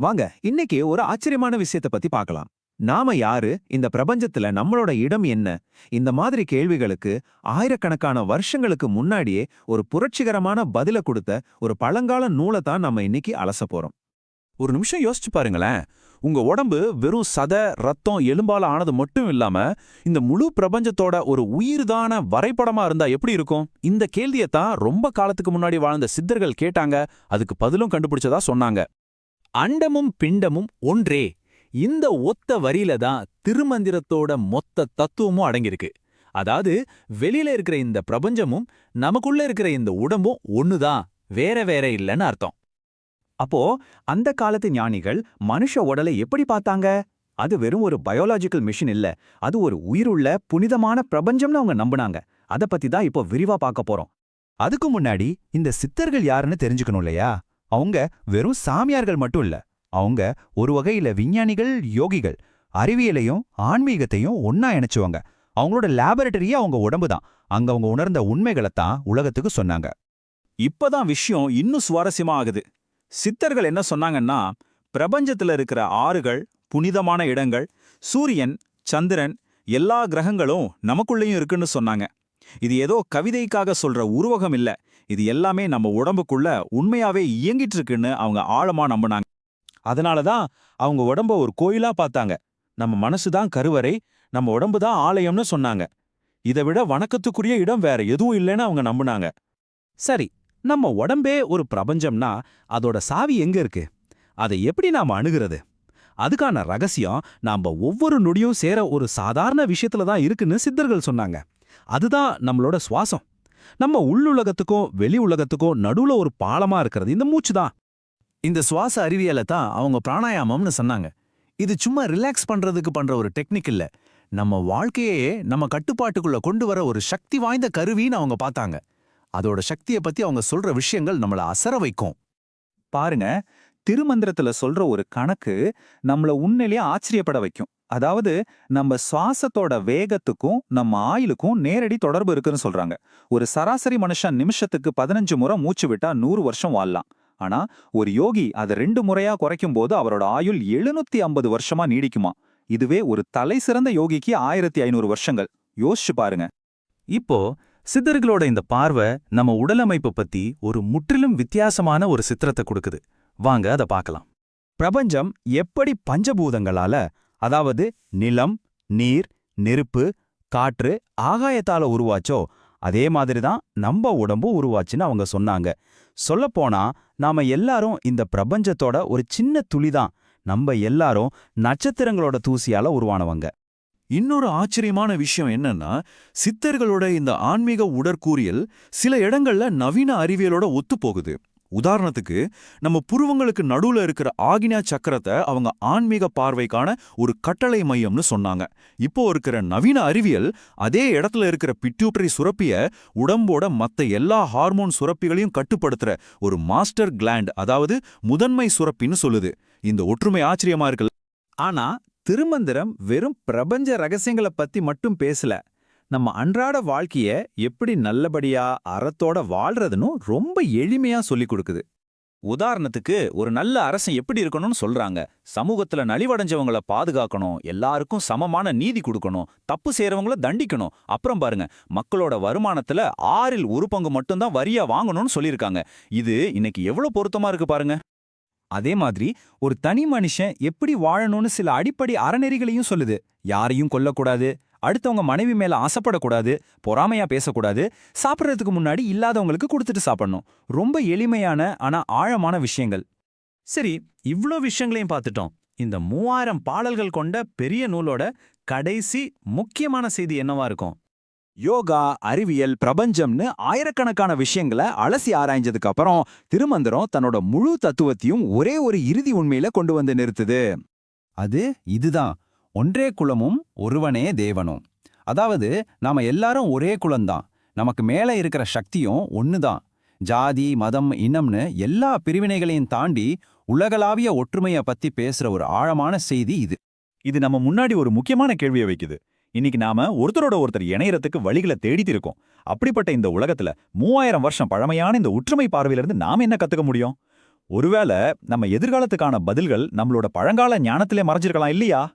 வாங்க இன்னைக்கு ஒரு ஆச்சரியமான விஷயத்த பத்தி பார்க்கலாம். நாம யாரு? இந்த பிரபஞ்சத்துல நம்மளோட இடம் என்ன? இந்த மாதிரி கேள்விகளுக்கு ஆயிரக்கணக்கான வருஷங்களுக்கு முன்னாடியே ஒரு புரட்சிகரமான பதில கொடுத்த ஒரு பழங்கால நூலை தான் நம்ம இன்னைக்கு அலச போறோம். ஒரு நிமிஷம் யோசிச்சு பாருங்களேன். உங்க உடம்பு வெறும் சத ரத்தம் எலும்பால ஆனது மட்டும் இல்லாம இந்த முழு பிரபஞ்சத்தோட ஒரு உயிர்தான வரைபடமா இருந்தா எப்படி இருக்கும்? இந்த கேள்வியத்தான் ரொம்ப காலத்துக்கு முன்னாடி வாழ்ந்த சித்தர்கள் கேட்டாங்க. அதுக்கு பதிலும் கண்டுபிடிச்சதா சொன்னாங்க. அண்டமும் பிண்டமும் ஒன்றே. இந்த ஒத்த வரியில தான் திருமந்திரத்தோட மொத்த தத்துவமும் அடங்கியிருக்கு. அதாவது வெளியில இருக்கிற இந்த பிரபஞ்சமும் நமக்குள்ள இருக்கிற இந்த உடம்பும் ஒண்ணுதான் வேற வேற இல்லைன்னு அர்த்தம். அப்போ அந்த காலத்து ஞானிகள் மனுஷ உடலை எப்படி பார்த்தாங்க? அது வெறும் ஒரு பயோலாஜிக்கல் மிஷின் இல்ல. அது ஒரு உயிருள்ள புனிதமான பிரபஞ்சம்னு அவங்க நம்புனாங்க. அத பத்தி தான் இப்போ விரிவா பார்க்க போறோம். அதுக்கு முன்னாடி இந்த சித்தர்கள் யாருன்னு தெரிஞ்சுக்கணும் இல்லையா? அவங்க வெறும் சாமியார்கள் மட்டும் இல்ல அவங்க ஒரு வகையில விஞ்ஞானிகள் யோகிகள் அறிவியலையும் ஆன்மீகத்தையும் ஒன்னா இணைச்சுவாங்க. அவங்களோட லேபரட்டரியே அவங்க உடம்பு தான். அங்க அவங்க உணர்ந்த உண்மைகளை தான் உலகத்துக்கு சொன்னாங்க. இப்பதான் விஷயம் இன்னும் சுவாரஸ்யமா ஆகுது. சித்தர்கள் என்ன சொன்னாங்கன்னா பிரபஞ்சத்துல இருக்கிற ஆறுகள் புனிதமான இடங்கள் சூரியன் சந்திரன் எல்லா கிரகங்களும் நமக்குள்ளேயும் இருக்குன்னு சொன்னாங்க. இது ஏதோ கவிதைக்காக சொல்ற உருவகம் இல்ல. இது எல்லாமே நம்ம உடம்புக்குள்ள உண்மையாவே இயங்கிட்டு இருக்குன்னு அவங்க ஆழமா நம்பினாங்க. அதனால தான் அவங்க உடம்ப ஒரு கோயிலா பார்த்தாங்க. நம்ம மனசு தான் கருவறை நம்ம உடம்பு தான் ஆலயம்னு சொன்னாங்க. இதை விட வணக்கத்துக்குரிய இடம் வேற எதுவும் இல்லைன்னு அவங்க நம்பினாங்க. சரி நம்ம உடம்பே ஒரு பிரபஞ்சம்னா அதோட சாவி எங்க இருக்கு? அதை எப்படி நாம அணுகிறது? அதுக்கான ரகசியம் நாம ஒவ்வொரு நொடியும் சேர ஒரு சாதாரண விஷயத்துல தான் இருக்குன்னு சித்தர்கள் சொன்னாங்க. அதுதான் நம்மளோட சுவாசம். நம்ம உள்ளுலகத்துக்கும் வெளி உலகத்துக்கும் நடுவுல ஒரு பாலமா இருக்கிறது. இந்த மூச்சு தான். இந்த சுவாச அறிவியலை தான் அவங்க பிராணாயாமம்னு சொன்னாங்க. இது சும்மா ரிலாக்ஸ் பண்றதுக்கு பண்ற ஒரு டெக்னிக் இல்ல. நம்ம வாழ்க்கையே நம்ம கட்டுப்பாட்டுக்குள்ள கொண்டு வர ஒரு சக்தி வாய்ந்த கருவின்னு அவங்க பார்த்தாங்க. அதோட சக்தியை பத்தி அவங்க சொல்ற விஷயங்கள் நம்மள அசர வைக்கும். பாருங்க திருமந்திரத்துல சொல்ற ஒரு கணக்கு நம்மள உண்மையிலேயே ஆச்சரியப்பட வைக்கும். அதாவது நம்ம சுவாசத்தோட வேகத்துக்கும் நம்ம ஆயுளுக்கும் நேரடி தொடர்பு இருக்குன்னு சொல்றாங்க. ஒரு சராசரி மனுஷன் நிமிஷத்துக்கு பதினஞ்சு முறை மூச்சு விட்டா நூறு வருஷம் வாழலாம். ஆனா ஒரு யோகி அதை ரெண்டு முறையா குறைக்கும் போது அவரோட ஆயுள் எழுநூத்தி ஐம்பது வருஷமா நீடிக்குமா? இதுவே ஒரு தலை சிறந்த யோகிக்கு ஆயிரத்தி ஐநூறு வருஷங்கள். யோசிச்சு பாருங்க. இப்போ சித்தர்களோட இந்த பார்வை நம்ம உடலமைப்பு பத்தி ஒரு முற்றிலும் வித்தியாசமான ஒரு சித்திரத்தை கொடுக்குது. வாங்க அதை பார்க்கலாம். பிரபஞ்சம் எப்படி பஞ்சபூதங்களால அதாவது நிலம் நீர் நெருப்பு காற்று ஆகாயத்தால உருவாச்சோ அதே மாதிரி தான் நம்ம உடம்பும் உருவாச்சுன்னு அவங்க சொன்னாங்க. சொல்லப்போனா நாம எல்லாரும் இந்த பிரபஞ்சத்தோட ஒரு சின்ன துளிதான். நம்ம எல்லாரும் நட்சத்திரங்களோட தூசியால உருவானவங்க. இன்னொரு ஆச்சரியமான விஷயம் என்னன்னா சித்தர்களோட இந்த ஆன்மீக உடற்கூறியல் சில இடங்கள்ல நவீன அறிவியலோட ஒத்துப்போகுது. உதாரணத்துக்கு நம்ம புருவங்களுக்கு நடுவுல இருக்கிற ஆகினா சக்கரத்தை அவங்க ஆன்மீக பார்வைக்கான ஒரு கட்டளை மையம்னு சொன்னாங்க. இப்போ இருக்கிற நவீன அறிவியல் அதே இடத்துல இருக்கிற பிட்யூட்டரி சுரப்பிய உடம்போட மத்த எல்லா ஹார்மோன் சுரப்பிகளையும் கட்டுப்படுத்துற ஒரு மாஸ்டர் கிளாண்ட் அதாவது முதன்மை சுரப்பின்னு சொல்லுது. இந்த ஒற்றுமை ஆச்சரியமா இருக்குல்ல? ஆனா திருமந்திரம் வெறும் பிரபஞ்ச ரகசியங்களை பத்தி மட்டும் பேசல. நம்ம அன்றாட வாழ்க்கைய எப்படி நல்லபடியா அறத்தோட வாழ்றதுன்னு ரொம்ப எளிமையா சொல்லிக் கொடுக்குது. உதாரணத்துக்கு ஒரு நல்ல அரசன் எப்படி இருக்கணும்னு சொல்றாங்க. சமூகத்துல நலிவடைஞ்சவங்கள பாதுகாக்கணும் எல்லாருக்கும் சமமான நீதி கொடுக்கணும் தப்பு செய்யறவங்கள தண்டிக்கணும். அப்புறம் பாருங்க மக்களோட வருமானத்துல ஆறில் ஒரு பங்கு மட்டும்தான் வரியா வாங்கணும்னு சொல்லியிருக்காங்க. இது இன்னைக்கு எவ்வளவு பொருத்தமா இருக்கு பாருங்க. அதே மாதிரி ஒரு தனி மனுஷன் எப்படி வாழணும்னு சில அடிப்படை அறநெறிகளையும் சொல்லுது. யாரையும் கொல்லக்கூடாது அடுத்தவங்க மனைவி மேல ஆசைப்படக்கூடாது பொறாமையா பேசக்கூடாது சாப்பிட்றதுக்கு முன்னாடி இல்லாதவங்களுக்கு கொடுத்துட்டு சாப்பிடணும். ரொம்ப எளிமையான ஆனா ஆழமான விஷயங்கள். சரி இவ்ளோ விஷயங்களையும் பார்த்துட்டோம். இந்த மூவாயிரம் பாடல்கள் கொண்ட பெரிய நூலோட கடைசி முக்கியமான செய்தி என்னவா இருக்கும்? யோகா அறிவியல் பிரபஞ்சம்னு ஆயிரக்கணக்கான விஷயங்களை அலசி ஆராய்ஞ்சதுக்கு அப்புறம் திருமந்திரம் தன்னோட முழு தத்துவத்தையும் ஒரே ஒரு இறுதி உண்மையில கொண்டு வந்து நிறுத்துது. அது இதுதான். ஒன்றே குலமும் ஒருவனே தேவனும். அதாவது நாம எல்லாரும் ஒரே குலம்தான். நமக்கு மேல இருக்கிற சக்தியும் ஒண்ணுதான். ஜாதி மதம் இனம்னு எல்லா பிரிவினைகளையும் தாண்டி உலகளாவிய ஒற்றுமைய பத்தி பேசுற ஒரு ஆழமான செய்தி இது. இது நம்ம முன்னாடி ஒரு முக்கியமான கேள்வியை வைக்குது. இன்னைக்கு நாம ஒருத்தரோட ஒருத்தர் இணையறதுக்கு வழிகளை தேடிட்டு இருக்கோம். அப்படிப்பட்ட இந்த உலகத்துல மூவாயிரம் வருஷம் பழமையான இந்த ஒற்றுமை பார்வையிலிருந்து நாம என்ன கத்துக்க முடியும்? ஒருவேளை நம்ம எதிர்காலத்துக்கான பதில்கள் நம்மளோட பழங்கால ஞானத்திலே மறைஞ்சிருக்கலாம் இல்லையா?